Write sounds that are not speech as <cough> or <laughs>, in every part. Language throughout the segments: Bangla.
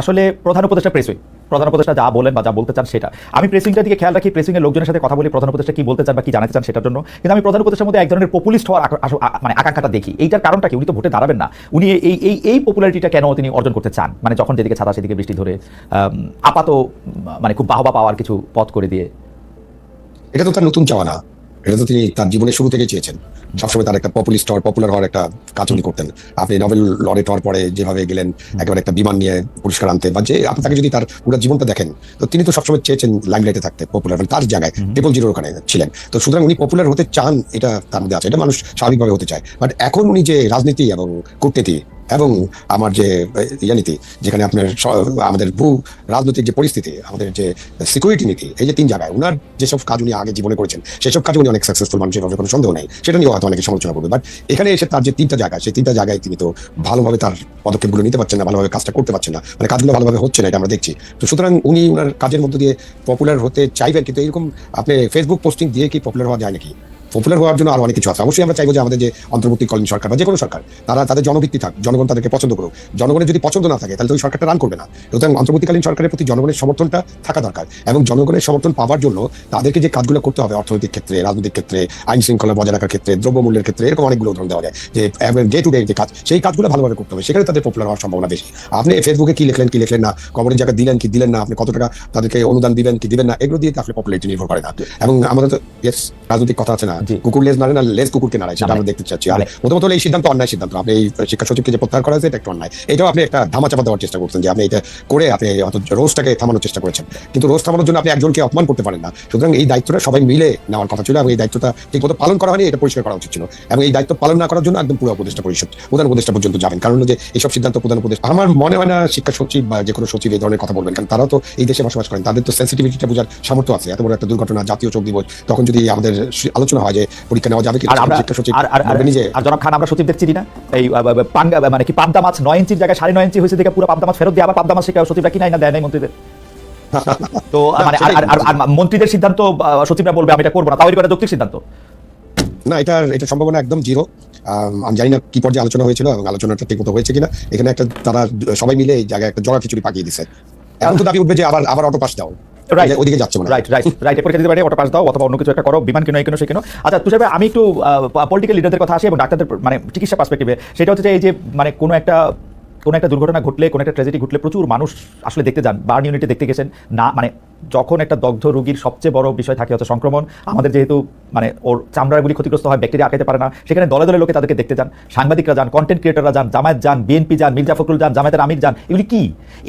আসলে প্রধান উপদেষ্টা প্রেস উইং প্রধান উপদেষ্টা যা বলেন বা যা বলতে চান সেটা। আমি প্রেসিংটার দিকে খেয়াল রাখি প্রেসিং এর লোকজনের সাথে কথা বলি প্রধান উপদেষ্টা কি বলতে চান বা কি জানাতে চান সেটার জন্য। কিন্তু আমি প্রধান উপদেষ্টার মধ্যে এক ধরনের পপুলিস্ট হওয়ার মানে আকাঙ্ক্ষাটা দেখি। এইটার কারণটা কি? উনি তো ভোটে দাঁড়াবেন না। উনি এই এই এই পপুলারিটিটা কেন তিনি অর্জন করতে চান? মানে যখন যেদিকে ছাতা, সেদিকে বৃষ্টি ধরে আপাত মানে খুব বাহবা পাওয়ার কিছু পথ করে দিয়ে। এটা তো তার নতুন চাওয়া না। এটা তো তিনি তার জীবনের শুরু থেকে চেয়েছেন। সবসময় তার একটা পপুলিস্ট হওয়ার পপুলার হওয়ার একটা কাজ উনি করতেন। আপনি নোবেল লরেট হওয়ার পরে যেভাবে গেলেন একেবারে একটা বিমান নিয়ে পুরস্কার আনতে বা যে আপনি তাকে যদি তার পুরো জীবনটা দেখেন তো তিনি তো সবসময় চেয়েছেন লাইমলাইটে থাকতে পপুলার মানে তার জায়গায় ট্রিপল জিরোর ওখানে ছিলেন। তো সুতরাং উনি পপুলার হতে চান এটা তার মধ্যে আছে। এটা মানুষ স্বাভাবিকভাবে হতে চায়। বাট এখন উনি যে রাজনীতি এবং কূটনীতি এবং আমার যে ইয়ে নীতি, যেখানে আপনার আমাদের ভূ রাজনৈতিক যে পরিস্থিতি, আমাদের যে সিকিউরিটি নীতি, এই যে তিন জায়গায় ওনার যেসব কাজ উনি আগে জীবনে করেছেন, সেসব কাজ উনি অনেক সাকসেসফুল মানুষের ব্যাপারে কোনো সন্দেহ নেই। সেটা নিয়ে হয়তো অনেকে সমালোচনা করবে বাট এখানে এসে তার যে তিনটা জায়গা সেই তিনটা জায়গায় তিনি তো ভালোভাবে তার পদক্ষেপগুলো নিতে পারছেন না, ভালোভাবে কাজটা করতে পারছেন না মানে কাজগুলো ভালোভাবে হচ্ছে না, এটা আমরা দেখছি। তো সুতরাং উনি ওনার কাজের মধ্যে দিয়ে পপুলার হতে চাইবেন, কিন্তু এরকম আপনি ফেসবুক পোস্টিং দিয়ে কি পপুলার হওয়া যায় নাকি? পপুলার হওয়ার জন্য আরও অনেক কিছু আছে। অবশ্যই আমরা চাইব যে আমাদের যে অন্তর্বর্তীকালীন সরকার বা যে কোনো সরকার, তারা তাদের জনভিত্তি থাক জনগণ তাদেরকে পছন্দ করুক। জনগণের যদি পছন্দ না থাকে, তাহলে ওই সরকারটা রান করবে না। সুতরাং অন্তর্বর্তীকালীন সরকারের প্রতি জনগণের সমর্থনটা থাকা দরকার এবং জনগণের সমর্থন পাওয়ার জন্য তাদেরকে যে কাজগুলো করতে হবে, অর্থনৈতিক ক্ষেত্রে, রাজনৈতিক ক্ষেত্রে, আইন শৃঙ্খলা বজায় রাখার ক্ষেত্রে, দ্রব্যমূল্যের ক্ষেত্রে, এরকম অনেকগুলো উদাহরণ দেওয়া যায় যে ডে টু ডে যে কাজ, সেই কাজগুলো ভালোভাবে করতে হবে। সেখানে তাদের পপুলার হওয়ার সম্ভাবনা বেশি। আপনি ফেসবুকে কি লিখলেন কি লিখলেন না? কবরের জায়গা দিলেন কি দিলেন না? আপনি কত টাকা তাদেরকে অনুদান দিবেন, কি দিবেন না? এগুলো দিয়ে তো আসলে পপুলারিটি নির্ভর করে না। এবং আমাদের তো রাজনৈতিক কথা আছে না। কুকুর লেজ নাড়ে না লেজ কুকুরকে নাড়ায় সেটা আমরা দেখতে চাচ্ছি। আর প্রথমত এই সিদ্ধান্ত অন্যায় সিদ্ধান্ত। আপনি এই শিক্ষা সচিবকে যে প্রত্যাহার করা হয়েছে এটা একটা অন্যায়। এটাও আপনি একটা ধামা চাপা দেওয়ার চেষ্টা করছেন যে আপনি এটা করে আপনি রোজটাকে থামানোর চেষ্টা করেছেন। কিন্তু রোজ থামানোর জন্য আপনি একজনকে অপমান করতে পারেন না। সুতরাং এই দায়িত্বটা সবাই মিলে নেওয়ার কথা ছিল এবং এই দায়িত্বটা ঠিক মতো পালন করা হয়নি এটা পরিষ্কার করা উচিত ছিল। এবং এই দায়িত্ব পালন না করার জন্য একদম পুরো উপদেষ্টা পরিষদ প্রধান উপদেষ্টা পর্যন্ত যাবেন। কারণ যে এইসব সিদ্ধান্ত প্রধান উপদেষ্টা আমার মনে হয় না শিক্ষা সচিব বা যে কোনো সচিব এই ধরনের কথা বলবেন। কারণ তারাও তো এই দেশে বসবাস করেন। তাদের তো সেন্সিটিভিটিটা বোঝার সামর্থ্য আছে। এত বড় একটা দুর্ঘটনা জাতীয় চোখ দিবস তখন যদি আমাদের আলোচনা হয় যে পরীক্ষা নেওয়া যাবে কি আর আমরা শিক্ষা সচিব আর আর জনাব খান আমরা সচিব দেখছি না। এই পাঙ্গা মানে কি পাবদা মাছ নয় ইঞ্চির জায়গায় সাড়ে নয় ইঞ্চি হয়েছে দেখে পুরো পাবদা মাছ ফেরত দিয়ে আবার পাবদা মাছ শিখা সচিবরা কি নাই না দেয় নাই মন্ত্রীদের। <laughs> তো মানে আর- মন্ত্রীদের সিদ্ধান্ত সচিবরা বলবে আমি এটা করব না। তাও এটা যৌক্তিক সিদ্ধান্ত। না এটার এটা সম্ভাবনা একদম জিরো। আমি জানি না কি পর্যায়ে আলোচনা হয়েছিল এবং আলোচনাটা ঠিক মতো হয়েছে কিনা। এখানে একটা তারা সবাই মিলে এই জায়গায় একটা জগা খিচুড়ি পাকিয়ে দিছে। এখন তো দাবি উঠবে যে আবার আবার অটো পাস দাও ওইদিকে যাচ্ছে। রাইট রাইট রাইট পরীক্ষা দিতে পারে ওটা পাস দাও অথবা অন্য কিছু একটা করো বিমান কেন এই কেন কেন। আচ্ছা তুষার আমি একটু পলিটিক্যাল লিডারদের কথা আসি এবং ডাক্তারদের মানে চিকিৎসা পার্সপেক্টিভে সেটা হচ্ছে যে এই যে মানে কোনো একটা কোনো একটা দুর্ঘটনা ঘটলে কোনো একটা ট্র্যাজেডি ঘটলে প্রচুর মানুষ আসলে দেখতে যান বার্ন ইউনিটে দেখতে গেছেন। না মানে যখন একটা দগ্ধ রোগীর সবচেয়ে বড় বিষয় থাকে হচ্ছে সংক্রমণ আমাদের যেহেতু মানে ওর চামড়াগুলি ক্ষতিগ্রস্ত হয় ব্যাকটেরিয়া আটকাতে পারে না সেখানে দলে দলে লোকে তাদেরকে দেখতে যান সাংবাদিকরা যান কন্টেন্ট ক্রিয়েটাররা যান জামায়াত যান বিএনপি যান মির্জা ফখরুল যান জামায়াতের আমির যান এগুলি কি?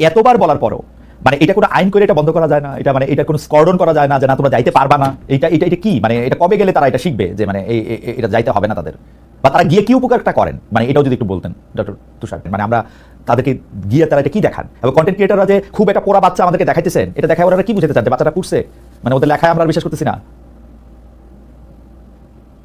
এতবার বলার পরও মানে এটা কোনো আইন করে এটা বন্ধ করা যায় না, এটা মানে এটা কোনো স্কর্ডন করা যায় না যে না, তোমরা যাইতে পারবা না। এটা এটা এটা কি? মানে এটা কবে গেলে তারা এটা শিখবে যে মানে এই এটা যাইতে হবে না তাদের? বা তারা গিয়ে কি উপকারটা করেন? মানে এটাও যদি একটু বলতেন, ডক্টর তুষার। মানে আমরা তাদেরকে গিয়ে তারা এটা কি দেখান? এবং কন্টেন্ট ক্রিয়েটাররা যে খুব একটা পোড়া বাচ্চা আমাদেরকে দেখাইতেছেন, এটা দেখায় ওরা কি বুঝতে চান যে বাচ্চাটা পড়ছে? মানে ওদের লেখায় আমরা বিশ্বাস করতেছি না।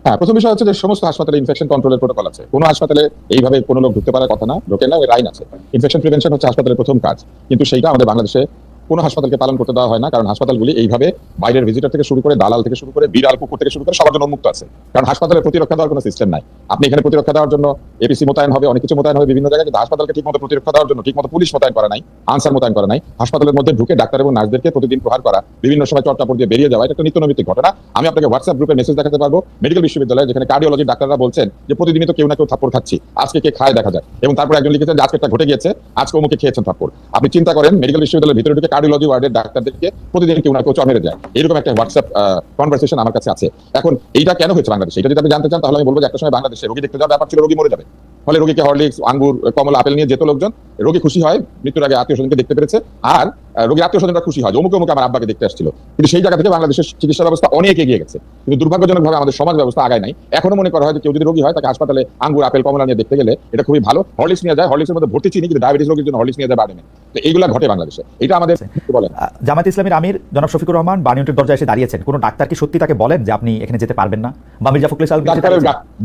হ্যাঁ প্রথম বিষয় হচ্ছে যে সমস্ত হাসপাতালে ইনফেকশন কন্ট্রোলের প্রোটোকল আছে। কোনো হাসপাতালে এইভাবে কোনো লোক ঢুকতে পারার কথা না ঢোকে না আইন আছে। ইনফেকশন প্রিভেনশন হচ্ছে হাসপাতালের প্রথম কাজ। কিন্তু সেইটা আমাদের বাংলাদেশে কোনো হাসপাতালকে পালন করতে দেওয়া হয় না, কারণ হাসপাতালগুলি এইভাবে বাইরের ভিজিটর থেকে শুরু করে, দালাল থেকে শুরু করে, বিড়াল, কুকুর থেকে শুরু করে সবার জন্য উন্মুক্ত আছে। কারণ হাসপাতালে প্রতিরক্ষা দেওয়ার কোনো সিস্টেম নাই। আপনি এখানে প্রতিরক্ষা দেওয়ার জন্য এপিসি মোতায়েন হবে, অনেক কিছু মোতায়েন হবে বিভিন্ন জায়গায়, কিন্তু হাসপাতালকে ঠিকমতো প্রতিরক্ষা দেওয়ার জন্য, ঠিকমতো পুলিশ মোতায়েন করা নাই, আনসার মোতায়েন করা নাই, হাসপাতালের মধ্যে ঢুকে ডাক্তার এবং নার্সদেরকে প্রতিদিন প্রহার করা, বিভিন্ন সময় চর্চাপড় দিয়ে বেরিয়ে যাওয়া, এটা একটা নিত্য নৈমিত্তিক ঘটনা। আমি আপনাকে হোয়াটসঅ্যাপ গ্রুপে মেসেজ দেখাতে পারব মেডিকেল বিশ্ববিদ্যালয়ে যেখানে কার্ডিওলজি ডাক্তাররা বলছেন যে, প্রতিদিনই তো কেউ না কেউ থাপ্পড় খাচ্ছি, আজকে কে খায় দেখা যায় এবং তারপর একজন লিখেছেন যে, আজকে একটা ঘটে গিয়েছে, আজকে অমুকে খেয়েছেন থাপ্পড়। আপনি চিন্তা করেন মেডিকেল বিশ্ববিদ্যালয়ের ভিতরে ঢুকে কার্ডিওলজি ওয়ার্ডের ডাক্তারদেরকে প্রতিদিন কেউ না কেউ চমেরে দেয়? যায় এরকম একটা হোয়াটসঅ্যাপ কনভারসেশন আমার কাছে আছে। এখন এইটা কেন হয়েছে বাংলাদেশে? এটা যদি আপনি জানতে চান, তাহলে আমি বলব যে একটা সময় বাংলাদেশে রোগী দেখতে যাওয়ার ব্যাপার ছিল, রোগী মরে যাবে। ফলে রোগীকে হরলিক্স, আঙ্গুর, কমলা, আপেল নিয়ে যেত লোকজন, রোগী খুশি হয়, মৃত্যুর আগে আত্মীয় স্বজনকে দেখতে পেরেছে। আর রোগী আত্মীয় স্বজনরা খুশি হয় যে অমুক অমুক আমার আব্বাকে দেখতে আসছিল। কিন্তু সেই জায়গা থেকে বাংলাদেশের চিকিৎসা ব্যবস্থা অনেক এগিয়ে গেছে। কিন্তু দুর্ভাগ্যজনকভাবে আমাদের সমাজ ব্যবস্থা আগায় নাই। এখনও মনে করা হয় যে কেউ যদি রোগী হয় তাকে হাসপাতালে আঙ্গুর আপেল কমলা নিয়ে দেখতে গেলে এটা খুবই ভালো। হরলিক্স নিয়ে যায় হরলিক্সের মধ্যে ভর্তি চিনি কিন্তু ডায়াবেটিস রোগীর জন্য হরলিক্স নিয়ে যায় বাড়ে তো এইগুলা ঘটে বাংলাদেশে। এটা আমাদের বলেন? আহ, জামায়াত ইসলামের আমির জনাব শফিকুর রহমান বানিউটের দরজায় এসে দাঁড়িয়েছেন। কোনো ডাক্তার কি সত্যি তাকে বলেন যে আপনি এখানে যেতে পারবেন না? বা মির্জা ফখরুল ইসলাম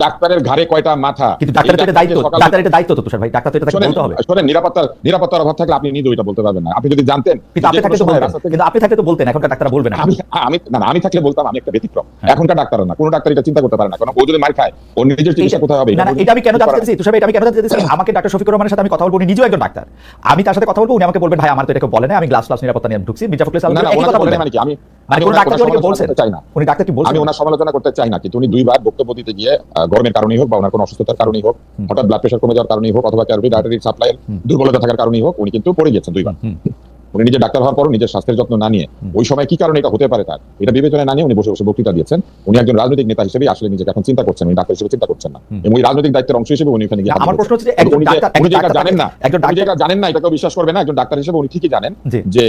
ডাক্তারের ঘাড়ে কয়টা মাথা? কিন্তু ডাক্তারের এটা দায়িত্ব ডাক্তারের এটা দায়িত্ব তো তুষার ভাই। ডাক্তার তো এটা বলতে হবে। শোনেন নিরাপত্তার নিরাপত্তার অভাব থাকলে আপনি নিজে ওইটা বলতে পারবেন না। আপনি যদি জানতেন কিন্তু আপনি থাকলে তো থেকে- কিন্তু আপনি থাকলে তো বলতেন এখনকার ডাক্তাররা বলবেন না। আমি আমি না আমি থাকলে বলতাম আমি একটা ব্যতিক্রম। হ্যাঁ। এখনকার ডাক্তার না কোনো ডাক্তার এটা চিন্তা করতে পারে না। কারণ ও যদি মার খায় ওর নিজের চিকিৎসা কোথায় হবে? না এটা আমি কেন জানতে চাইছি? তুষার এটা আমি কেন জানতে চাইছি? আমাকে ডাক্তার শফিকুর রহমানের সাথে আমি কথা বলব উনি নিজেও একজন ডাক্তার। আমি তার সাথে কথা বলব উনি আমাকে বলবেন ভাই আমার তো এটা কেউ বলে না আমি গ্লাস গ্লাস নিরাপত্তা নিয়ে ঢুকছি মির্জা ফখরুল ইসলাম একই কথা বলে বলবেন। মানে কি? আমি মানে কোনো ডাক্তার কোনো কি ওনাকে সমালোচনা বলছেন চাই না। উনি ডাক্তার কি বলছেন? আমি ওনার সমালোচনা করতে চাই না কিন্তু উনি দুইবার বক্তব্য দিতে গিয়ে গরমের কারণেই হোক বা ওনার কোনো অসুস্থতার কারণেই হোক। হঠাৎ ব্লাড প্রেশার কমে যাওয়ার কারণেই হোক অথবা ক্যারোটিড আর্টারির সাপ্লাই দুর্বলতা থাকার কারণেই হোক উনি কিন্তু পড়ে গেছেন দুইবার। উনি নিজে ডাক্তার হওয়ার পরও নিজের স্বাস্থ্যের যত্ন না নিয়ে ওই সময় কি কারণে এটা হতে পারে তার? এটা বিবেচনায় না নিয়ে উনি বসে বসে বক্তৃতা দিয়েছেন। উনি একজন রাজনৈতিক নেতা হিসেবে আসলে নিজেকে এখন চিন্তা করছেন উনি ডাক্তার হিসেবে চিন্তা করছেন না। এবং ওই রাজনৈতিক দায়িত্বের অংশ হিসেবে উনি ওখানে গিয়ে আমার প্রশ্ন হচ্ছে একজন উনি যেটা জানেন না একজন ডাক্তার জানেন না এটা কেউ বিশ্বাস করবে না একজন ডাক্তার হিসেবে উনি ঠিকই জানেন যে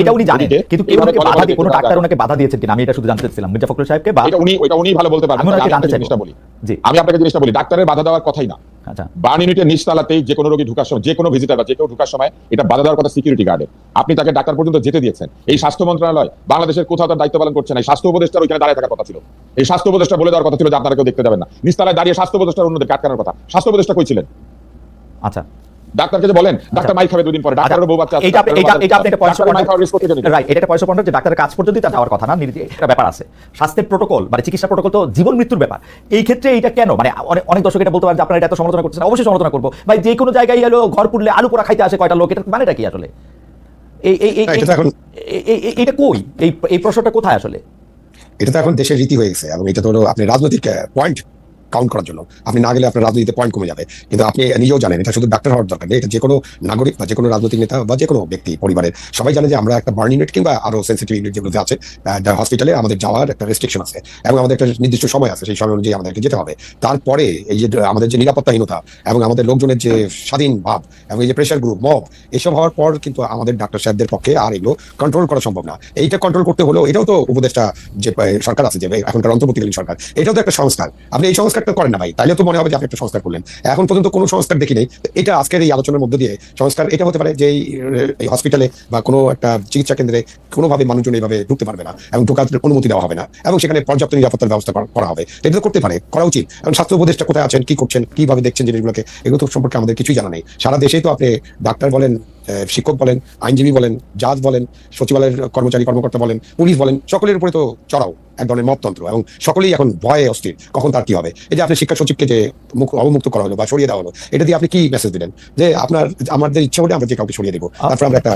এটা উনি জানেন। কিন্তু কেউ কীভাবে ওনাকে বাধা দিয়ে কোনো ডাক্তার। ওনাকে বাধা দিয়েছেন কিনা আমি এটা শুধু জানতে চাচ্ছিলাম মির্জা ফখরুল সাহেবকে বা এটা উনি ওটা উনি ভালো বলতে পারবেন। আমি জানতে জিনিসটা বলি। জি। আমি আপনাকে জিনিসটা বলি ডাক্তারের বাধা দেওয়ার কথাই না। আচ্ছা। বার্ন ইউনিটের নিচতলাতেই যে কোনো রোগী ঢুকার সময় যে কোনো ভিজিটার বা যে কেউ ঢুকার সময় এটা বাধা দেওয়ার কথা সিকিউরিটি গার্ডের আপনি তাকে ডাক্তার পর্যন্ত যেতে দিয়েছেন। এই স্বাস্থ্য মন্ত্রণালয় বাংলাদেশের কোথাও তার দায়িত্ব পালন করছে না। এই স্বাস্থ্য উপদেষ্টার ওইখানে দাঁড়িয়ে থাকার কথা ছিল। এই স্বাস্থ্য উপদেষ্টা বলে দেওয়ার কথা ছিল যে আপনারা কেউ দেখতে যাবেন না। নিচতলায় দাঁড়িয়ে স্বাস্থ্য উপদেষ্টার অন্যদের কাটকানোর কথা। স্বাস্থ্য উপদেষ্টা কই ছিলেন? আচ্ছা। ডাক্তারকে যে বলেন ডাক্তার মাই খাবে দুদিন পরে। ডাক্তারের বউ বাচ্চা ডাক্তারের এইটা- এইটা আপনি একটা ডাক্তারের মাই খাওয়ার কোথেকে নিবেন? রাইট এটা একটা পয়সা পয়েন্ট যে ডাক্তারের কাজ পর্যন্ত তার যাওয়ার কথা না ব্যাপার আছে। স্বাস্থ্যের প্রোটোকল মানে চিকিৎসা প্রোটোকল তো জীবন মৃত্যুর ব্যাপার। এই ক্ষেত্রে এটা কেন? মানে অনেক দর্শক এটা বলতে পারেন যে আপনারা এটা এত সমালোচনা করছেন অবশ্যই সমালোচনা করব। ভাই যে কোনো জায়গায় এলো ঘর পুড়লে আলু পোড়া খাইতে আসে কয়টা লোক এটা মানেটা কি আসলে? এই এই এটা কই? এই এই প্রশ্নটা কোথায় আসলে? এটা তো এখন দেশের রীতি হয়ে গেছে এবং এটা তো হলো আপনি রাজনৈতিক পয়েন্ট কাউন্ট করার জন্য। আপনি না গেলে আপনার রাজনীতিতে পয়েন্ট কমে যাবে। কিন্তু আপনি নিজেও জানেন, এটা শুধু ডাক্তার হওয়ার দরকার নেই। এটা যে কোনো নাগরিক বা যে কোনো রাজনৈতিক নেতা বা যে কোনো ব্যক্তি, পরিবারের, সবাই জানে যে আমরা একটা বার্ন ইউনিট কিংবা আরও সেন্সিটিভ ইউনিট যেগুলোতে আছে হসপিটালে আমাদের যাওয়ার একটা রেস্ট্রিকশন আছে এবং আমাদের একটা নির্দিষ্ট সময় আছে, সেই সময় অনুযায়ী আমাদেরকে যেতে হবে। তারপরে এই যে, আমাদের যে নিরাপত্তাহীনতা এবং আমাদের লোকজনের যে স্বাধীন ভাব এবং এই যে প্রেশার গ্রুপ মব এসব হওয়ার পর কিন্তু আমাদের ডাক্তার সাহেবদের পক্ষে আর এগুলো কন্ট্রোল করা সম্ভব না। এইটা কন্ট্রোল করতে হলেও এটাও তো উপদেষ্টা যে সরকার আছে যে, এখনকার অন্তর্বর্তীকালীন সরকার। এটাও তো একটা সংস্কার। আপনি এই সংস্কারটা করেন না ভাই। তাহলে তো মনে হবে যে আপনি একটা সংস্কার করলেন। এখন পর্যন্ত কোনো সংস্কার দেখি নেই এটা আজকের এই আলোচনার মধ্য দিয়ে সংস্কার এটা হতে পারে যে এই, হসপিটালে বা কোনো একটা চিকিৎসা কেন্দ্রে কোনোভাবে মানুষজন এইভাবে ঢুকতে পারবে না এবং ঢোকার অনুমতি দেওয়া হবে না এবং সেখানে পর্যাপ্ত নিরাপত্তার ব্যবস্থা করা- হবে। এটা তো করতে পারে করা উচিত। এবং স্বাস্থ্য উপদেষ্টা কোথায় আছেন কি করছেন কীভাবে দেখছেন জিনিসগুলোকে এগুলো তো সম্পর্কে আমাদের কিছুই জানা নেই। সারা দেশেই তো আপনি ডাক্তার বলেন শিক্ষক বলেন আইনজীবী বলেন জাজ বলেন সচিবালয়ের কর্মচারী কর্মকর্তা বলেন পুলিশ বলেন সকলের উপরে তো চড়াও এক ধরনের মততন্ত্র এবং সকলেই এখন ভয়ে অস্থির। কখন তার কি হবে? এই যে আপনি শিক্ষা সচিবকে যে মুখ অবমুক্ত করা হলো বা সরিয়ে দেওয়া হলো এটা দিয়ে আপনি কি মেসেজ দিলেন? যে আপনার আমাদের ইচ্ছা হলে আমরা যে কাউকে সরিয়ে দেবো তারপর আমরা একটা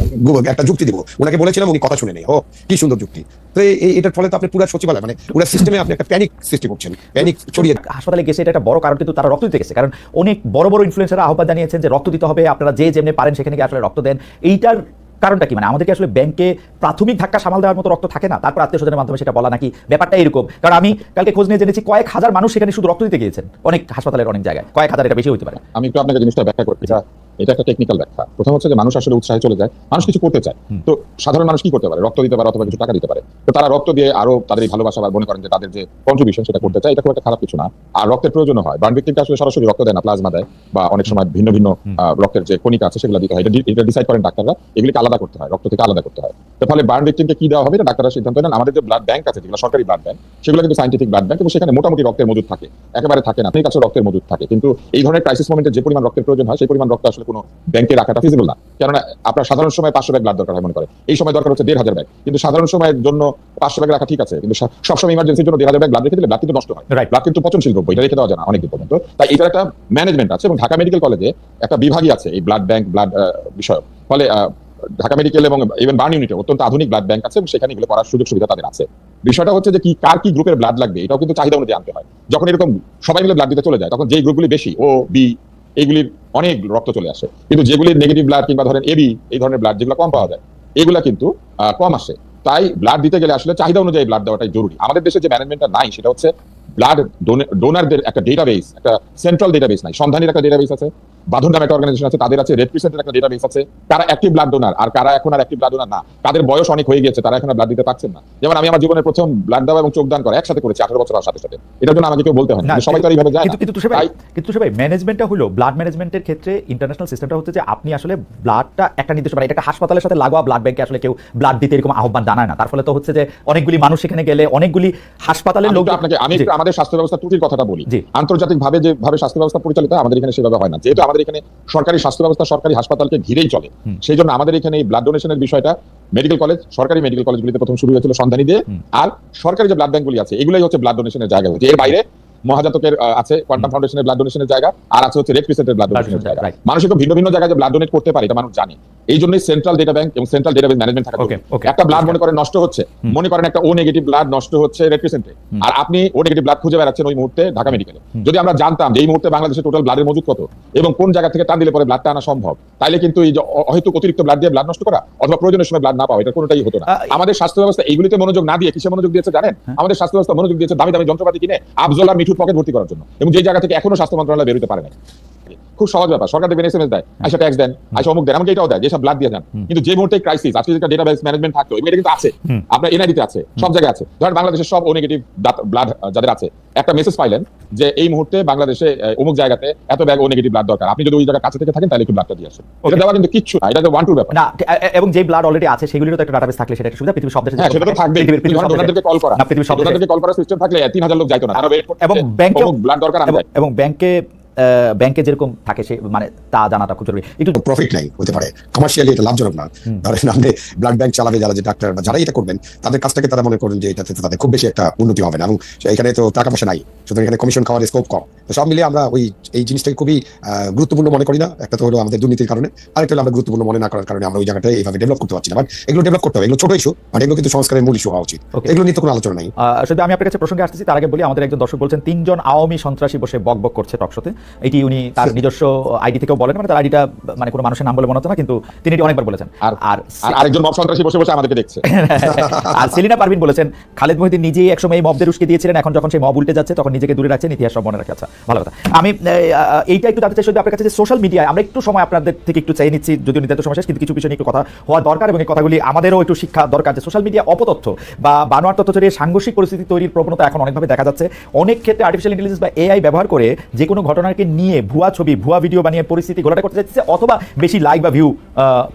একটা যুক্তি দিব। ওনাকে বলেছিলাম উনি কথা শুনে নেই। ও কি সুন্দর যুক্তি। তো এটার ফলে তো আপনি পুরো সচিবালয় মানে পুরো সিস্টেমে আপনি একটা প্যানিক সৃষ্টি করছেন। প্যানিক ছড়িয়ে হাসপাতালে গেছে এটা একটা বড় কারণ কিন্তু তারা রক্ত দিতে গেছে। কারণ অনেক বড় বড় ইনফ্লুয়েন্সাররা আহ্বান জানিয়েছেন যে রক্ত দিতে হবে আপনারা যে যেমনি পারেন সেখানে গিয়ে আসলে রক্ত দেন, এইটার কারণটা কি? মানে আমাদেরকে আসলে ব্যাংকে প্রাথমিক ধাক্কা সামাল দেওয়ার মতো রক্ত থাকে না, তারপর আত্মীয় স্বজনের মাধ্যমে সেটা বলা নাকি ব্যাপারটা এরকম। কারণ আমি কালকে খোঁজ নিয়ে জেনেছি, কয়েক হাজার মানুষ সেখানে শুধু রক্ত দিতে গিয়েছেন, অনেক হাসপাতালের অনেক জায়গায়, কয়েক হাজার এটা বেশি হতে পারে। আমি একটু আপনাকে জিনিসটা ব্যাখ্যা করতে চাই। এটা একটা টেকনিক্যাল ব্যাখ্যা। প্রথম হচ্ছে যে মানুষ আসলে উৎসাহে চলে যায় মানুষ কিছু করতে চায়। তো সাধারণ মানুষ কি করতে পারে? রক্ত দিতে পারে অথবা কিছু টাকা দিতে পারে। তো তারা রক্ত দিয়ে আরও তাদের এই ভালোবাসা বা মনে করেন যে তাদের যে কন্ট্রিবিউশন সেটা করতে চায় এটা খুব একটা খারাপ কিছু না। আর রক্তের প্রয়োজন হয়। বার্ন ভিক্টিমকে আসলে সরাসরি রক্ত দেয় না প্লাজমা দেয় বা অনেক সময় ভিন্ন ভিন্ন রক্তের যে কণিকা আছে সেগুলো দিতে হয়। এটা ডিসাইড করেন ডাক্তাররা এগুলিকে আলাদা করতে হয় রক্ত থেকে আলাদা করতে হয়। তো ফলে বার্ন ভিক্টিমকে কি দেওয়া হবে এটা ডাক্তাররা সিদ্ধান্ত নেন। আমাদের যে ব্লাড ব্যাংক আছে যেগুলো সরকারি ব্লাড ব্যাংক সেগুলো কিন্তু সাইন্টিফিক ব্লাড ব্যাংক এবং সেখানে মোটামুটি রক্তের মজুদ থাকে। একেবারে থাকে না। ঠিক আছে রক্তের মজুদ থাকে। কিন্তু এই ধরনের ক্রাইসিস মোমেন্টে যে পরিমাণ রক্তের প্রয়োজন হয় সেই পরিমাণ রক্ত আসলে কোনো ব্যাংকে রাখাটা ফিজিবল না। কেননা আপনার সাধারণ সময় পাঁচশো ব্যাগ ব্লাড দরকার হয় মনে করে। এই সময় দরকার হচ্ছে দেড় হাজার ব্যাগ কিন্তু সাধারণ সময়ের জন্য পাঁচশো ব্যাগ রাখা ঠিক আছে। কিন্তু সবসময় ইমার্জেন্সির জন্য দেড় হাজার ব্যাগ ব্লাড রেখে দিলে ব্লাড কিন্তু নষ্ট হয়। ব্লাড কিন্তু পচনশীল দ্রব্য এটা রেখে দেওয়া যায় না অনেকদিন পর্যন্ত। তাই এটার একটা ম্যানেজমেন্ট আছে এবং ঢাকা মেডিকেল কলেজে একটা বিভাগই আছে এই ব্লাড ব্যাংক ব্লাড বিষয় ফলে ঢাকা মেডিকেল এবং ইভেন বার্ন ইউনিটে অত্যন্ত আধুনিক ব্লাড ব্যাংক আছে এবং সেখানে এগুলো করার সুযোগ সুবিধা তাদের আছে। বিষয়টা হচ্ছে যে কি কার কি গ্রুপের ব্লাড লাগবে? এটাও কিন্তু চাহিদা অনুযায়ী আনতে হয়। যখন এরকম সবাই মিলে ব্লাড দিতে চলে যায় তখন যেই গ্রুপগুলি বেশি ও বি এইগুলির অনেক রক্ত চলে আসে। কিন্তু যেগুলি নেগেটিভ ব্লাড কিংবা ধরেন এবি এই ধরনের ব্লাড যেগুলো কম পাওয়া যায়, এগুলা কিন্তু কম আসে। তাই ব্লাড দিতে গেলে আসলে চাহিদা অনুযায়ী ব্লাড দেওয়াটাই জরুরি। আমাদের দেশে যে ম্যানেজমেন্টটা নাই, সেটা হচ্ছে ব্লাড ডোনারদের একটা ডেটাবেস একটা সেন্ট্রাল ডেটাবেস নাই। সন্ধানের একটা ডেটাবেস আছে। বাঁধন নামে একটা অর্গানাইজেশন আছে তাদের আছে রেড ক্রিসেন্টের একটা ডেটাবেস আছে। কারা অ্যাক্টিভ ব্লাড ডোনার আর কারা এখন আর অ্যাক্টিভ ব্লাড ডোনার না তাদের বয়স অনেক হয়ে গেছে তারা এখন ব্লাড দিতে পারছেন না। যেমন আমি আমার জীবনের প্রথম ব্লাড দেওয়া এবং চোখ দান করা একসাথে করেছি আঠারো বছর সাথে সাথে। এটার জন্য আমাকে কেউ বলতে হয় না সবাই তো এইভাবে যায় কিন্তু ভাই কিন্তু ভাই ম্যানেজমেন্টটা হলো ব্লাড ম্যানেজমেন্টের ক্ষেত্রে ইন্টারন্যাশনাল সিস্টেমটা হচ্ছে যে আপনি আসলে ব্লাডটা একটা নির্দিষ্ট মানে এটা একটা হাসপাতালের সাথে লাগোয়া ব্লাড ব্যাংকে আসলে কেউ ব্লাড দিতে এরকম আহ্বান জানায় না। তার ফলে তো হচ্ছে যে অনেকগুলি মানুষ সেখানে গেলে অনেকগুলি হাসপাতালের লোক আপনাকে আমি একটু আমাদের স্বাস্থ্য ব্যবস্থা ত্রুটির কথাটা বলি। জি। আন্তর্জাতিক ভাবে যেভাবে স্বাস্থ্য ব্যবস্থা পরিচালিত হয় আমাদের এখানে সেভাবে হয় না। যেহেতু আমাদের এখানে সরকারি স্বাস্থ্য ব্যবস্থা সরকারি হাসপাতালকে ঘিরেই চলে। সেই জন্য আমাদের এখানে এই ব্লাড ডোনেশনের বিষয়টা মেডিকেল কলেজ সরকারি মেডিকেল কলেজগুলিতে প্রথম শুরু হয়েছিল সন্ধানী দিয়ে আর সরকারি যে ব্লাড ব্যাংকগুলি আছে এগুলোই হচ্ছে ব্লাড ডোনেশনের জায়গা হচ্ছে এর বাইরে মহাজাতকের আছে কোয়ান্টাম ফাউন্ডেশনের ব্লাড ডোনেশনের জায়গা আর আছে হচ্ছে রেড ক্রিসেন্টের ব্লাড ডোনেশনের জায়গা। right. মানুষকে ভিন্ন ভিন্ন জায়গায় যে ব্লাড ডোনেট করতে পারে এটা মানুষ জানে। এই জন্যই সেন্ট্রাল ডেটা ব্যাংক এবং সেন্ট্রাল ডেটাবেস ম্যানেজমেন্ট থাকা. একটা ব্লাড মনে করেন নষ্ট হচ্ছে মনে করেন একটা ও নেগেটিভ ব্লাড নষ্ট হচ্ছে রেড ক্রিসেন্টে আর আপনি ও নেগেটিভ ব্লাড খুঁজে বেড়াচ্ছেন ওই মুহূর্তে ঢাকা মেডিকেলে যদি আমরা জানতাম যে এই মুহূর্তে বাংলাদেশে টোটাল ব্লাডের মজুদ কত এবং কোন জায়গা থেকে টান দিলে পরে ব্লাডটা আনা সম্ভব তাইলে কিন্তু এই যে অহেতুক অতিরিক্ত ব্লাড দিয়ে ব্লাড নষ্ট করা অথবা প্রয়োজনের সময় ব্লাড না পাওয়া এটা কোনোটাই হতো না। আমাদের স্বাস্থ্য ব্যবস্থা এইগুলিতে মনোযোগ না দিয়ে কিসে মনোযোগ দিয়েছে জানেন? হ্যাঁ। আমাদের স্বাস্থ্য ব্যবস্থা মনোযোগ দিয়েছে দামি দামি যন্ত্রপাতি কিনে আফজল আর মিঠুর পকেট ভর্তি করার জন্য এবং যে জায়গা থেকে এখনও স্বাস্থ্য মন্ত্রণালয় বেরোতে পারে না খুব সহজ ব্যাপার। সরকার দেখবেন এসএমএস দেয় আইসা ট্যাক্স দেন আইসা অমুক দেন এমনকি এটাও দেয় যেসব ব্লাড দিয়ে যান। কিন্তু যে মুহূর্তে ক্রাইসিস আজকে যেটা ডেটাবেস ম্যানেজমেন্ট থাকতো এটা কিন্তু আছে। আপনার এনআইডিতে আছে সব জায়গায় আছে। ধরেন বাংলাদেশের সব ও নেগেটিভ ব্লাড যাদের আছে একটা মেসেজ পাইলেন যে এই মুহূর্তে বাংলাদেশে অমুক জায়গাতে এত ব্যাগ ও নেগেটিভ ব্লাড দরকার। আপনি যদি ওই জায়গা কাছে থেকে থাকেন তাহলে একটু ব্লাডটা দিয়ে আসুন। এটা দেওয়া কিন্তু কিচ্ছু না এটা ওয়ান টু ব্যাপার। না এবং যে ব্লাড অলরেডি আছে সেগুলিরও তো একটা ডাটাবেস থাকলে সেটা একটা সুবিধা। পৃথিবীর সব দেশে হ্যাঁ সেটা তো থাকবে পৃথিবীর- সব দেশে- কল করা। পৃথিবীর সব দেশে- কল করার সিস্টেম থাকলে তিন হাজার লোক যাইতো না। এবং ব্যাংকেও- ব্লাড দরকার আমি এবং-। ব্যাংকে ব্যাংকে যেরকম থাকে সে মানে তা জানাটা খুব জরুরি। একটু প্রফিট নাই হতে পারে। কমার্শিয়ালি এটা লাভজনক না। ধরেন আপনি ব্লাড ব্যাংক চালাবে যারা যে ডাক্তার বা যারা এটা করবেন তাদের কাজটাকে তারা মনে করেন যে এটাতে তাদের খুব বেশি একটা উন্নতি হবে না। এবং এখানে তো টাকা পয়সা নাই। সুতরাং এখানে কমিশন খাওয়ার স্কোপ কম। তো সব মিলিয়ে আমরা ওই এই জিনিসটাকে খুবই গুরুত্বপূর্ণ মনে করি না। একটা তো হলো আমাদের দুর্নীতির কারণে। আরেকটা হলো আমরা গুরুত্বপূর্ণ মনে না করার কারণে আমরা ওই জায়গাটা এইভাবে ডেভেলপ করতে পারছি না। বাট এগুলো ডেভেলপ করতে হবে। এগুলো ছোট ইস্যু বাট এগুলো কিন্তু সংস্কারের মূল ইস্যু হওয়া উচিত। এগুলো নিয়ে তো কোনো আলোচনা নাই। শুধু আমি আপনার কাছে প্রসঙ্গে আসতেছি তার আগে বলি আমাদের একজন দর্শক বলছেন তিনজন আওয়ামী সন্ত্রাসী বসে বক বক করছে টকশোতে এটি উনি তার নিজস্ব আইডি থেকেও বলেন মানে তার আইডিটা মানে কোনো মানুষের নাম বলে মনে হচ্ছে না কিন্তু তিনি এটি অনেকবার বলেছেন। আর আর আর আরেকজন মব সন্ত্রাসী বসে বসে আমাদেরকে দেখছে। <laughs> আর সেলিনা পারভিন বলেছেন খালেদ মহিদিন নিজেই একসময় এই মবদের উস্কে দিয়েছিলেন এখন যখন সেই মব উল্টে যাচ্ছে তখন নিজেকে দূরে রাখছেন ইতিহাস সব মনে রাখা। আচ্ছা ভালো কথা। আমি এইটা একটু জানতে চাই আপনার কাছে যে সোশ্যাল মিডিয়ায় আমরা একটু সময় আপনাদের থেকে একটু চাই নিচ্ছি যদিও নির্ধারিত সময় শেষ কিন্তু কিছু বিষয় একটু কথা হওয়া দরকার এবং এই কথাগুলি আমাদেরও একটু শিক্ষা দরকার যে সোশ্যাল মিডিয়া অপতথ্য বা বানোয়ার তথ্য ছড়িয়ে সাংঘর্ষিক পরিস্থিতি তৈরির প্রবণতা এখন অনেকভাবে দেখা যাচ্ছে। অনেক ক্ষেত্রে আর্টিফিশিয়াল ইন্টেলিজেন্স বা এআই ব্যবহার করে যে কোনো ঘটনাকে নিয়ে ভুয়া ছবি, ভুয়া ভিডিও বানিয়ে পরিস্থিতি ঘোলাটা করতে চাচ্ছে অথবা বেশি লাইক বা ভিউ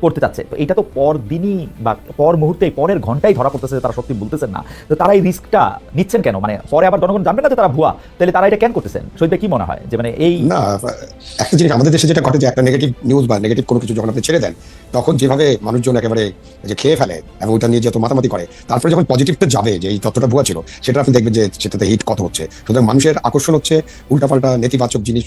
করতে চাচ্ছে। তো এটা তো পর দিনই বা পর মুহূর্তে পরের ঘন্টাই ধরা পড়তেছে তারা সত্যি বলতেছেন না। তো তারা এই রিস্কটা নিচ্ছেন কেন? মানে পরে আবার জনগণ জানবে না যে তারা ভুয়া। তাহলে তারা এটা কেন করতেছেন? শহীদ কি মনে হয়? যে মানে এই না, একটা জিনিস আমাদের দেশে যেটা ঘটে যে একটা নেগেটিভ নিউজ বা নেগেটিভ কোনো কিছু যখন আপনি ছেড়ে দেন, তখন যেভাবে মানুষজন একেবারে যে খেয়ে ফেলে এবং ওটা নিয়ে যত মাতামাতি করে, তারপরে যখন পজিটিভটা যাবে যে এই তথ্যটা ভুয়া ছিল, সেটা আপনি দেখবেন যে সেটাতে হিট কত হচ্ছে। সুতরাং মানুষের আকর্ষণ হচ্ছে, উল্টাপাল্টা নেতিবাচক জিনিস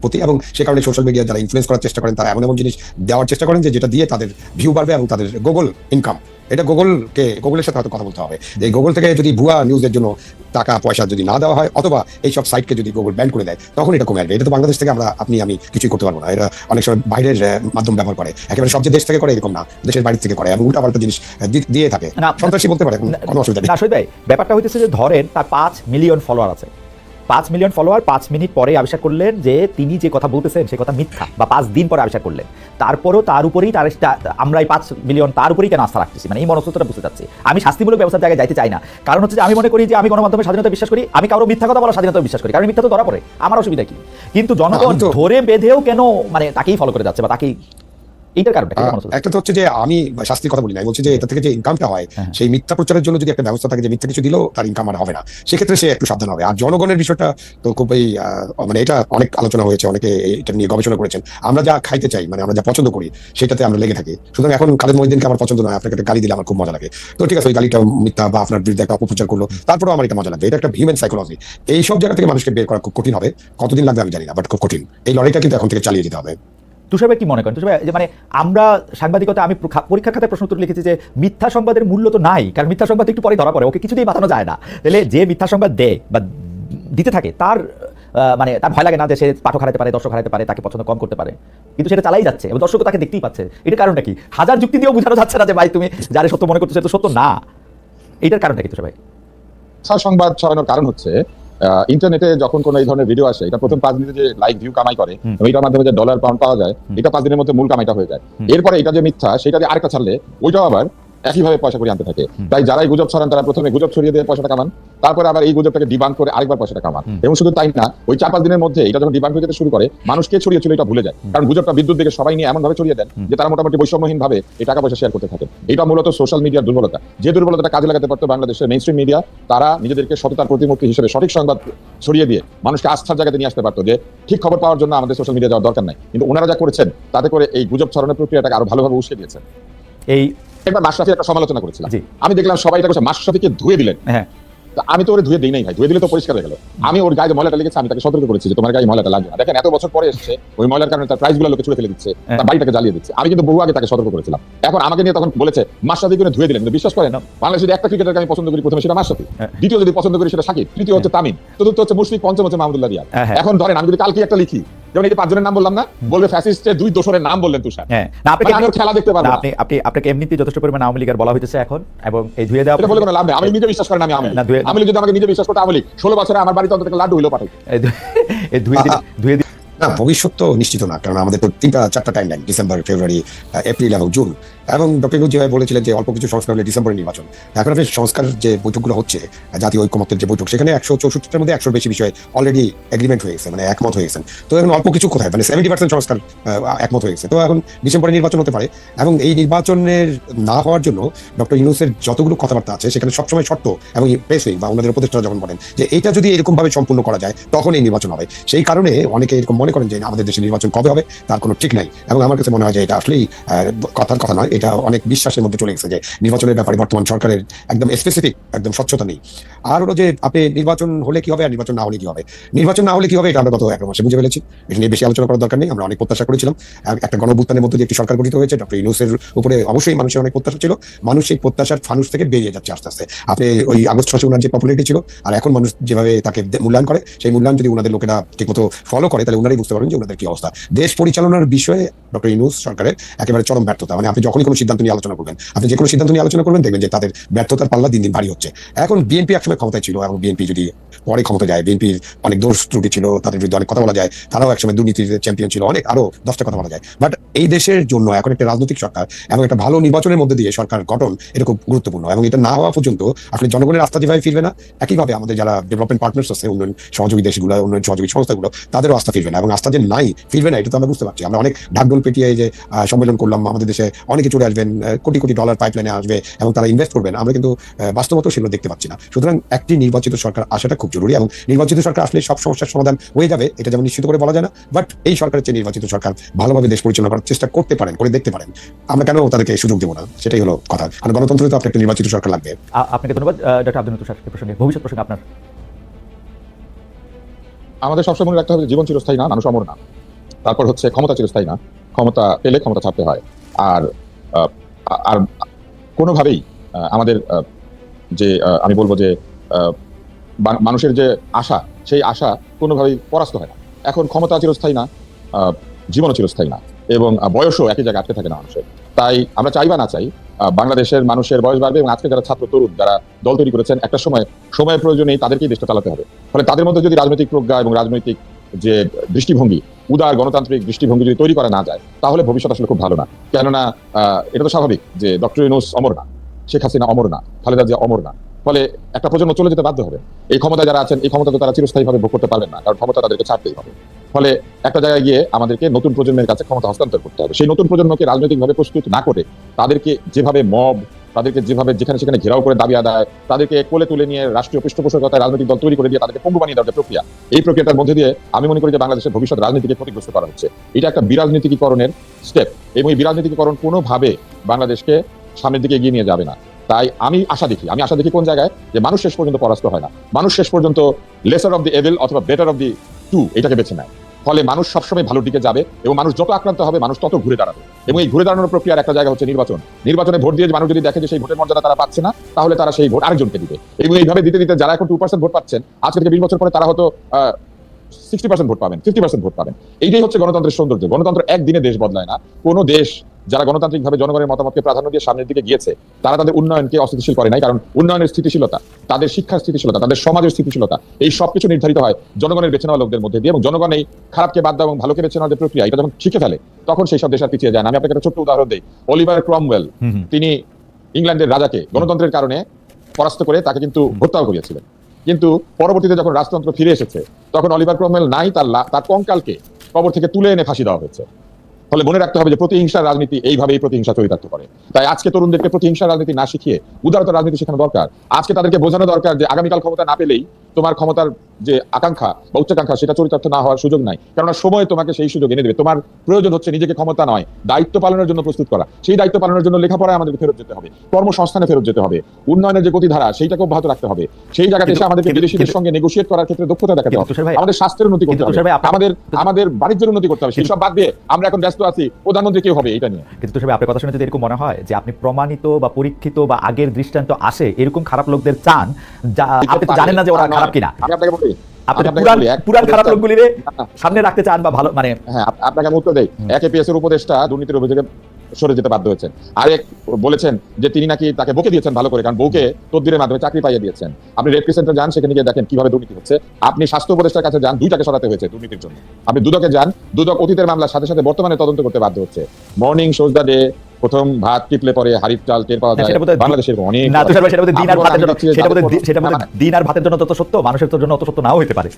প্রতি এবং সে কারণে সোশ্যাল মিডিয়া যারা ইনফ্লুয়েন্স করার চেষ্টা করেন তারা এমন এমন জিনিস দেওয়ার চেষ্টা করেন যে যেটা দিয়ে তাদের ভিউ বাড়বে এবং তাদের গুগল ইনকাম এটা গুগলকে গুগলের সাথে হয়তো কথা বলতে হবে। যে গুগল থেকে যদি ভুয়া নিউজের জন্য টাকা পয়সা যদি না দেওয়া হয় অথবা এইসব সাইটকে যদি গুগল ব্যান করে দেয় তখন এটা কমে আসবে। এটা তো বাংলাদেশ থেকে আমরা আপনি আমি কিছুই করতে পারব না। এটা অনেক সময় বাইরের মাধ্যম ব্যবহার করে। একেবারে সবচেয়ে দেশ থেকে করে এরকম না দেশের বাইরে থেকে করে এবং উল্টাপাল্টা জিনিস দিয়ে থাকে। সন্ত্রাসী বলতে পারে কোনো- অসুবিধা নেই। ব্যাপারটা হইতেছে যে ধরেন তার পাঁচ মিলিয়ন ফলোয়ার আছে। পাঁচ মিলিয়ন ফলোয়ার পাঁচ মিনিট পরে আবিষ্কার করলেন যে তিনি যে কথা বলতেছেন সে কথা মিথ্যা বা পাঁচ দিন পরে আবিষ্কার করলেন। তারপরেও তার উপরেই তার আমরা এই পাঁচ মিলিয়ন তার উপরেই কেন আস্থা রাখতেছি? মানে এই মনস্ততা বুঝতে চাচ্ছি। আমি শাস্তিমূলক ব্যবস্থার জায়গায় যাইতে চাই না। কারণ হচ্ছে যে আমি মনে করি যে আমি গণমাধ্যমে স্বাধীনতা বিশ্বাস করি আমি কারও মিথ্যা কথা বলা স্বাধীনতা বিশ্বাস করি। কারণ মিথ্যা তো ধরা পড়ে। আমার অসুবিধা কি? কিন্তু জনগণ ধরে বেঁধেও কেন মানে তাকেই ফলো করে যাচ্ছে বা তাকেই এইটার কারণটা? একটা তো হচ্ছে যে আমি শাস্তির কথা বলি না বলছি যে এটা থেকে যে ইনকামটা হয় হ্যাঁ। সেই মিথ্যা প্রচারের জন্য যদি একটা ব্যবস্থা থাকে যে মিথ্যা কিছু দিলেও তার ইনকাম আর হবে না সেক্ষেত্রে সে একটু সাবধান হবে। আর জনগণের বিষয়টা তো খুবই মানে এটা অনেক আলোচনা হয়েছে অনেকে এটা নিয়ে গবেষণা করেছেন। আমরা যা খাইতে চাই মানে আমরা যা পছন্দ করি সেটাতে আমরা লেগে থাকি। সুতরাং এখন খালেদ মহিদিনকে আমার পছন্দ নয় আপনাকে একটা গালি দিলে আমার খুব মজা লাগে। তো ঠিক আছে ওই গালিটা মিথ্যা বা আপনার বিরুদ্ধে একটা অপপ্রচার করল তারপরেও আমার এটা মজা লাগবে। এটা একটা হিউম্যান সাইকোলজি এই সব জায়গা থেকে মানুষকে বের করা খুব কঠিন হবে। কতদিন লাগবে আমি জানি না বাট খুব কঠিন। এই লড়াইটা কিন্তু এখন থেকে চালিয়ে যেতে হবে। তুষার ভাই কি মনে করেন? তুষার ভাই, যে মানে আমরা সাংবাদিকতা, আমি পরীক্ষার খাতায় প্রশ্ন উত্তর লিখেছি যে মিথ্যা সংবাদের মূল্য তো নাই, কারণ মিথ্যা সংবাদ একটু পরে ধরা পড়ে, ওকে কিছুতেই বাঁচানো যায় না। তাহলে যে মিথ্যা সংবাদ দেয় বা দিতে থাকে, তার মানে তার ভয় লাগে না যে সে পাঠক হারাতে পারে, দর্শক হারাতে পারে, তাকে পছন্দ কম করতে পারে। কিন্তু সেটা চালাই যাচ্ছে, এবং দর্শক তাকে দেখতেই পাচ্ছে। এটার কারণটা কি? হাজার যুক্তি দিয়েও বোঝানো যাচ্ছে না যে ভাই তুমি যারে সত্য মনে করছ তো সত্য না। এটার কারণটা কি তুষার ভাই? সংবাদ ছড়ানোর কারণ হচ্ছে ইন্টারনেটে যখন কোনো এই ধরনের ভিডিও আসে এটা প্রথম পাঁচ দিনে যে লাইক ভিউ কামাই করে। এটার মাধ্যমে যে ডলার পাউন্ড পাওয়া যায় এটা পাঁচ দিনের মধ্যে মূল কামাইটা হয়ে যায়। এরপরে এটা যে মিথ্যা সেটা যে আরেকটা ছাড়লে ওইটাও আবার একইভাবে পয়সা করে আনতে থাকে। তাই যারাই গুজব ছড়ান তারা প্রথমে গুজব ছড়িয়ে দিয়ে পয়সাটা কামান তারপরে আবার এই গুজবটাকে ডিবাঙ্ক করে আরেকবার পয়সাটা কামান। এবং শুধু তাই না ওই চার পাঁচ দিনের মধ্যে এটা যখন ডিবাঙ্ক হয়ে যেতে শুরু করে মানুষকে ছড়িয়েছিল এটা ভুলে যায়। কারণ গুজবটা বিদ্যুৎ দিকে সবাই নিয়ে এমন ভাবে ছড়িয়ে দেন যে তারা মোটামুটি বৈষম্যহীন ভাবে এই টাকা পয়সা শেয়ার করতে থাকে। এটা মূলত সোশ্যাল মিডিয়ার দুর্বলতা। যে দুর্বলতাটা কাজে লাগাতে পারতো বাংলাদেশের মেইন স্ট্রিম মিডিয়া তারা নিজেদেরকে সততার প্রতিমূর্তি হিসেবে সঠিক সংবাদ ছড়িয়ে দিয়ে মানুষকে আস্থার জায়গাতে নিয়ে আসতে পারতো যে ঠিক খবর পাওয়ার জন্য আমাদের সোশ্যাল মিডিয়া যাওয়ার দরকার নাই। কিন্তু ওনারা যা করেছেন তাতে করে এই গুজব ছড়ানোর প্রক্রিয়াটাকে আরও ভালোভাবে উস্কে দিয়েছেন। এই একবার মাশরাফি একটা সমালোচনা করেছিলাম। আমি দেখলাম সবাই এটা করছে মাশরাফিকে ধুয়ে দিলেন। হ্যাঁ। আমি তো ওরে ধুয়ে দিই নাই ভাই ধুয়ে দিলে তো পরিষ্কার হয়ে গেল। আমি ওর গায়ে ময়লাটা লেগেছে আমি তাকে সতর্ক করেছি যে তোমার গায়ে ময়লাটা লাগবে না। দেখেন এত বছর পরে এসেছে ওই ময়লার কারণে তার প্রাইসগুলো লোকে ছুড়ে ফেলে দিচ্ছে হ্যাঁ। তার বাড়িটাকে জ্বালিয়ে দিচ্ছে। আমি কিন্তু বহু আগে তাকে সতর্ক করেছিলাম। এখন আমাকে নিয়ে তখন বলেছে মাশরাফি করে ধুয়ে দিলেন। কিন্তু বিশ্বাস করেন বাংলাদেশে যদি একটা ক্রিকেটারকে আমি পছন্দ করি প্রথমে সেটা মাশরাফি হ্যাঁ। দ্বিতীয় যদি পছন্দ করি সেটা সাকিব। তৃতীয় হচ্ছে তামিম। চতুর্থ হচ্ছে মুশফিক পঞ্চম হচ্ছে মাহমুদুল্লাহ রিয়াদ হ্যাঁ, হ্যাঁ। এখন ধরেন আমি যদি কালকে একটা লিখি যেমন এই যে পাঁচজনের নাম বললাম না বলবে ফ্যাসিস্টের দুই দোষরের নাম বললেন তুষার। হ্যাঁ না আপনাকে মানে খেলা দেখতে। আপনি আপনি আপনাকে এমনিতে যথেষ্ট পরিমাণে আওয়ামী লীগের বলা হইতেছে এখন এবং এই ধুয়ে দেওয়া বলে কোনো লাভ নেই আমি নিজে বিশ্বাস করেন আমি আমি না, ধুয়ে- আমি যদি আমাকে নিজে বিশ্বাস করতে আমলি ষোলো বছরে আমার বাড়িতে অন্তত লাড্ডু হইল পাঠাই এই ধুয়ে- ধুয়ে না ভবিষ্যৎ তো নিশ্চিত না কারণ আমাদের তো তিনটা চারটা time line December February April এবং জুন এবং ডক্টর যেভাবে বলেছিলেন যে অল্প কিছু সংস্কার হলে ডিসেম্বরে নির্বাচন। এখন আপনি সংস্কার যে বৈঠকগুলো হচ্ছে, জাতীয় ঐক্যমত্যের যে বৈঠক, সেখানে একশো চৌষট্টিটার মধ্যে একশোর বেশি বিষয়ে অলরেডি এগ্রিমেন্ট হয়ে গেছে মানে একমত হয়ে গেছেন। তো এখন অল্প কিছু কোথায়? মানে সেভেন্টি পার্সেন্ট সংস্কার একমত হয়ে গেছে। তো এখন ডিসেম্বরে নির্বাচন হতে পারে। এবং এই নির্বাচনের না হওয়ার জন্য ডক্টর ইউনুসের যতগুলো কথাবার্তা আছে, সেখানে সবসময় শর্ত এবং প্রেস বা ওনাদের উপদেষ্টা যখন বলেন যে এটা যদি এরকমভাবে সম্পূর্ণ করা যায়, তখন এই নির্বাচন হবে। সেই কারণে অনেকে এরকম মনে করেন যে আমাদের দেশে নির্বাচন কবে হবে, তার কোনো ঠিক নাই। এবং আমার কাছে মনে হয় যে এটা আসলেই কথার কথা নয়। এটা অনেক বিশ্বাসের মধ্যে চলে গেছে যে নির্বাচনের ব্যাপারে বর্তমান সরকারের একদম স্পেসিফিক একদম স্বচ্ছতা নেই। আর হলো যে আপনি নির্বাচন হলে কি হবে আর নির্বাচন না হলে কি হবে? নির্বাচন না হলে কি হবে এটা আমরা গত এক মাসে বুঝে ফেলেছি। এটা নিয়ে বেশি আলোচনা করার দরকার নেই, আমরা অনেক প্রত্যাশা করেছিলাম। একটা গণভুত্থানের মধ্যে দিয়ে একটি সরকার গঠিত হয়েছে, ডক্টর ইউনুসের উপরে অবশ্যই মানুষের অনেক প্রত্যাশা ছিল। মানুষ সেই প্রত্যাশার ফানুস থেকে বেরিয়ে যাচ্ছে আস্তে আস্তে। আপনি ওই আগস্ট মাসে ওনার যে পপুলারিটি ছিল, আর এখন মানুষ যেভাবে তাকে মূল্যায়ন করে, সেই মূল্যায়ন যদি ওনাদের লোকেরা ঠিকমতো ফলো করে, তাহলে ওনারাই বুঝতে পারবেন যে ওনাদের কি অবস্থা। দেশ পরিচালনার বিষয়ে ডক্টর ইউনুস সরকারের একেবারে চরম ব্যর্থতা। মানে আপনি যখনই কোনো সিদ্ধান্ত নিয়ে আলোচনা করবেন। আপনি যে কোনো সিদ্ধান্ত নিয়ে আলোচনা করবেন, দেখবেন যে তাদের ব্যর্থতার পাল্লা দিন দিন ভারী হচ্ছে। এখন বিএনপি একসময় ক্ষমতায় ছিল এবং বিএনপি যদি পরে ক্ষমতা যায় বিএনপির অনেক দোষ ত্রুটি ছিল, তাদের বিরুদ্ধে অনেক কথা বলা যায়, তারাও একসময় দুর্নীতির চ্যাম্পিয়ন ছিল, অনেক, আরও দশটা কথা বলা যায়। বাট এই দেশের জন্য এখন একটা রাজনৈতিক সরকার এবং একটা ভালো নির্বাচনের মধ্যে দিয়ে সরকার গঠন, এটা খুব গুরুত্বপূর্ণ এবং এটা না হওয়া পর্যন্ত আপনি জনগণের আস্থা যেভাবে ফিরবে না, একইভাবে আমাদের যারা ডেভেলপমেন্ট পার্টনার্স আছে, উন্নয়ন সহযোগী দেশগুলো, উন্নয়ন সহযোগী সংস্থাগুলো, তাদেরও আস্থা ফিরবে না এবং আস্থা যে নাই, ফিরবে না, এটা তো আমরা বুঝতে পারছি। আমরা অনেক ঢাকঢোল পেটিয়ে যে সম্মেলন করলাম, আমাদের দেশে অনেকে চলে আসবেন কোটি কোটি ডলার পাইপলাইনে আসবে এবং তারা ইনভেস্ট করবেন আমরা কিন্তু বাস্তবত সেগুলো দেখতে পাচ্ছি না। সুতরাং একটি নির্বাচিত সরকার আসাটা খুব জরুরি এবং নির্বাচিত সরকার আসলে সব সমস্যার সমাধান হয়ে যাবে এটা যেমন নিশ্চিত করে বলা যায় না। বাট এই সরকারের চেয়ে নির্বাচিত সরকার ভালোভাবে দেশ পরিচালনা করার চেষ্টা করতে পারেন করে দেখতে পারেন। আমরা কেন তাদেরকে সুযোগ দেবো না? সেটাই হলো কথা। কারণ গণতন্ত্রে তো আপনার একটা নির্বাচিত সরকার লাগবে। আপনাকে ধন্যবাদ। ডক্টর আব্দুল তুষার প্রসঙ্গে ভবিষ্যৎ প্রসঙ্গে আপনার? আমাদের সবসময় মনে রাখতে হবে জীবন চিরস্থায়ী না মানুষ অমর না। তারপর হচ্ছে ক্ষমতা চিরস্থায়ী না। ক্ষমতা পেলে ক্ষমতা ছাড়তে হয়। আর আর কোনোভাবেই আমাদের যে আমি বলব যে মানুষের যে আশা, সেই আশা কোনোভাবেই পরাস্ত হয় না। এখন ক্ষমতা চিরস্থায়ী না জীবনও চিরস্থায়ী না, এবং বয়সও একই জায়গায় আটকে থাকে না মানুষের। তাই আমরা চাই বা না চাই বাংলাদেশের মানুষের বয়স বাড়বে এবং আজকে যারা ছাত্র, তরুণ, যারা দল তৈরি করেছেন, একটা সময়, সময়ের প্রয়োজনেই তাদেরকেই দেশটা চালাতে হবে। ফলে তাদের মধ্যে যদি রাজনৈতিক প্রজ্ঞা এবং রাজনৈতিক যে দৃষ্টিভঙ্গি, উদার গণতান্ত্রিক দৃষ্টিভঙ্গি যদি তৈরি করা না যায়, তাহলে ভবিষ্যৎ আসলে খুব ভালো না। কেননা এটা তো স্বাভাবিক যে ডক্টর ইউনুস অমর না, শেখ হাসিনা অমর না, খালেদা জিয়া অমর না। ফলে একটা প্রজন্ম চলে যেতে বাধ্য হবে। এই ক্ষমতা যারা আছেন, এই ক্ষমতা তো তারা চিরস্থায়ীভাবে ভোগ করতে পারবেন না, কারণ ক্ষমতা তাদেরকে ছাড়তেই হবে। ফলে একটা জায়গায় গিয়ে আমাদেরকে নতুন প্রজন্মের কাছে ক্ষমতা হস্তান্তর করতে হবে। সেই নতুন প্রজন্মকে রাজনৈতিকভাবে প্রস্তুত না করে তাদেরকে যেভাবে মব তাদেরকে যেভাবে যেখানে সেখানে ঘেরাও করে দাবি আদায়, তাদেরকে কোলে তুলে নিয়ে রাষ্ট্রীয় পৃষ্ঠপোষকতায় রাজনৈতিক দল তৈরি করে দিয়ে তাদেরকে পঙ্গু বানিয়ে দেওয়ার প্রক্রিয়া, এই প্রক্রিয়াটার মধ্যে দিয়ে আমি মনে করি যে বাংলাদেশের ভবিষ্যৎ রাজনীতিকে ক্ষতিগ্রস্ত করা হচ্ছে। এটা একটা বিরাজনীতিকরণের স্টেপ এবং এই বিরাজনীতিকরণ কোনোভাবে বাংলাদেশকে সামনের দিকে এগিয়ে নিয়ে যাবে না। তাই আমি আশা দেখি, আমি আশা দেখি কোন জায়গায়? যে মানুষ শেষ পর্যন্ত পরাস্ত হয় না। মানুষ শেষ পর্যন্ত লেসার অফ দি এভেল অথবা বেটার অফ দি টু এটাকে বেছে নেয়। ফলে মানুষ সবসময় ভালো দিকে যাবে এবং মানুষ যত আক্রান্ত হবে, মানুষ তত ঘুরে দাঁড়াবে। এবং এই ঘুরে দাঁড়ানোর প্রক্রিয়ার একটা জায়গা হচ্ছে নির্বাচন। নির্বাচনে ভোট দিয়ে মানুষ যদি দেখে যে সেই ভোটের মর্যাদা তারা পাচ্ছে না, তাহলে তারা সেই ভোট আরেকজনকে দিবে। এবং এইভাবে দিতে দিতে যারা এখন টু পার্সেন্ট ভোট পাচ্ছেন, আজকে থেকে বিশ বছর পরে তারা হয়তো সিক্সটি পার্সেন্ট ভোট পাবেন ফিফটি পার্সেন্ট ভোট পাবেন। এইটাই হচ্ছে গণতন্ত্রের সৌন্দর্য। গণতন্ত্র একদিনে দেশ বদলায় না। কোনো দেশ যারা গণতান্ত্রিকভাবে জনগণের মতামতকে প্রাধান্য দিয়ে সামনের দিকে গিয়েছে তারা তাদের উন্নয়নকে অস্থিতিশীল করে নাই। কারণ উন্নয়নের স্থিতিশীলতা তাদের শিক্ষার স্থিতিশীলতা তাদের সমাজের স্থিতিশীলতা এই সবকিছু নির্ধারিত হয় জনগণের বেছে নেওয়া লোকদের মধ্যে দিয়ে এবং জনগণ এই খারাপকে বাদ দেওয়া এবং ভালোকে বেছে নেওয়ার যে প্রক্রিয়া এটা যখন শিখে ফেলে তখন সেই সব দেশ আর পিছিয়ে যায়। না আমি আপনাকে একটা ছোট্ট উদাহরণ দিই। অলিভার ক্রমওয়েল তিনি ইংল্যান্ডের রাজাকে গণতন্ত্রের কারণে পরাস্ত করে তাকে কিন্তু হত্যাও করিয়েছিলেন। কিন্তু পরবর্তীতে যখন রাজতন্ত্র ফিরে এসেছে তখন অলিভার ক্রমওয়েল নাই তার তার কঙ্কালকে কবর থেকে তুলে এনে ফাঁসি দেওয়া হয়েছে। ফলে মনে রাখতে হবে যে প্রতিহিংসার রাজনীতি এইভাবেই প্রতিহিংসা চরিতার্থ করে। তাই আজকে তরুণদেরকে প্রতিহিংসার রাজনীতি না শিখিয়ে, উদারতা রাজনীতি শেখানো দরকার। আজকে তাদেরকে বোঝানো দরকার যে আগামীকাল ক্ষমতা না পেলেই তোমার ক্ষমতার যে আকাঙ্ক্ষা বা উচ্চাকাঙ্ক্ষা সেটা চরিতার্থ না হওয়ার সুযোগ নাই। কেননা সময় তোমাকে সেই সুযোগ এনে দেবে। তোমার প্রয়োজন হচ্ছে নিজেকে ক্ষমতা নয় দায়িত্ব পালনের জন্য প্রস্তুত করা। সেই দায়িত্ব পালনের জন্য লেখাপড়ায় আমাদের ফেরত যেতে হবে কর্মসংস্থানে ফেরত যেতে হবে উন্নয়নের যে গতিধারা সেইটাকে অব্যাহত রাখতে হবে। সেই জায়গাতে এসে আমাদেরকে বিদেশিদের সঙ্গে নেগোশিয়েট করার ক্ষেত্রে দক্ষতা দেখাতে হবে। আমাদের স্বাস্থ্যের উন্নতি করতে হবে। আমাদের আমাদের বাণিজ্যের উন্নতি করতে হবে। সেই সব বাদ দিয়ে আমরা এখন ব্যস্ত আছি। প্রধানমন্ত্রী কেউ হবে এটা নিয়ে? কিন্তু তুষার ভাই, আপনার কথা শুনে যদি এরকম মনে হয় যে আপনি প্রমাণিত বা পরীক্ষিত বা আগের দৃষ্টান্ত আসে এরকম খারাপ লোকদের চান যা আপনি জানেন না যে ওরা খারাপ কিনা। আমি আপনাকে বলি সামনে রাখতে চান বা ভালো মানে হ্যাঁ আপনাকে আমি উত্তর দেই। এর উপদেষ্টা দুর্নীতির অভিযোগে সরে যেতে বাধ্য হয়েছেন। আরেক বলেছেন যে তিনি নাকি তাকে বকে দিয়েছেন ভালো করে কারণ বউকে তদবিরের মাধ্যমে চাকরি পাইয়ে দিয়েছেন। আপনি রেড যান সেখানে গিয়ে দেখেন কীভাবে দুর্নীতি হচ্ছে। আপনি স্বাস্থ্য উপদেষ্টার কাছে যান দুইটাকে সরাতে হয়েছে দুর্নীতির জন্য। আপনি দুদকে যান দুদক অতীতের মামলার সাথে সাথে বর্তমানে তদন্ত করতে বাধ্য হচ্ছে। মর্নিং শোজ দ্য ডে প্রথম ভাত টিপলে পরে হারিফ চাল টের পাওয়া যায়। বাংলাদেশের অনেক না তুষার ভাই সেটা বোধহয় দিন আর ভাতের জন্য সেটা দি- সেটা না, দিন আর ভাতের জন্য তত সত্য মানুষের জন্য অত সত্য নাও হতে পারে।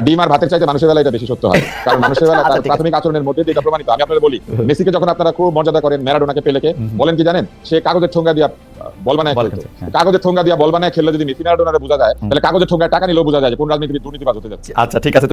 ডিম আর ভাতের চাইতে মানুষের বেলা এটা বেশি সত্য হয়। <laughs> কারণ মানুষের বেলা তার প্রাথমিক আচরণের মধ্যে দিয়ে এটা প্রমাণিত আমি আপনাদের বলি মেসিকে যখন আপনারা খুব মর্যাদা করেন ম্যারাডোনাকে পেলেকে বলেন কি জানেন? সে কাগজের ঠোঙ্গা দিয়া বল বানায়। খেলছে, হ্যাঁ। কাগজের ঠোঙ্গা দিয়া বল বানায় খেললে যদি মেসি ম্যারাডোনারে বোঝা যায়। তাহলে কাগজের ঠোঙ্গায় টাকা নিলেও বোঝা যায় যে কোন রাজনীতিবিদ দুর্নীতিবাজ হতে যাচ্ছে। আচ্ছা ঠিক আছে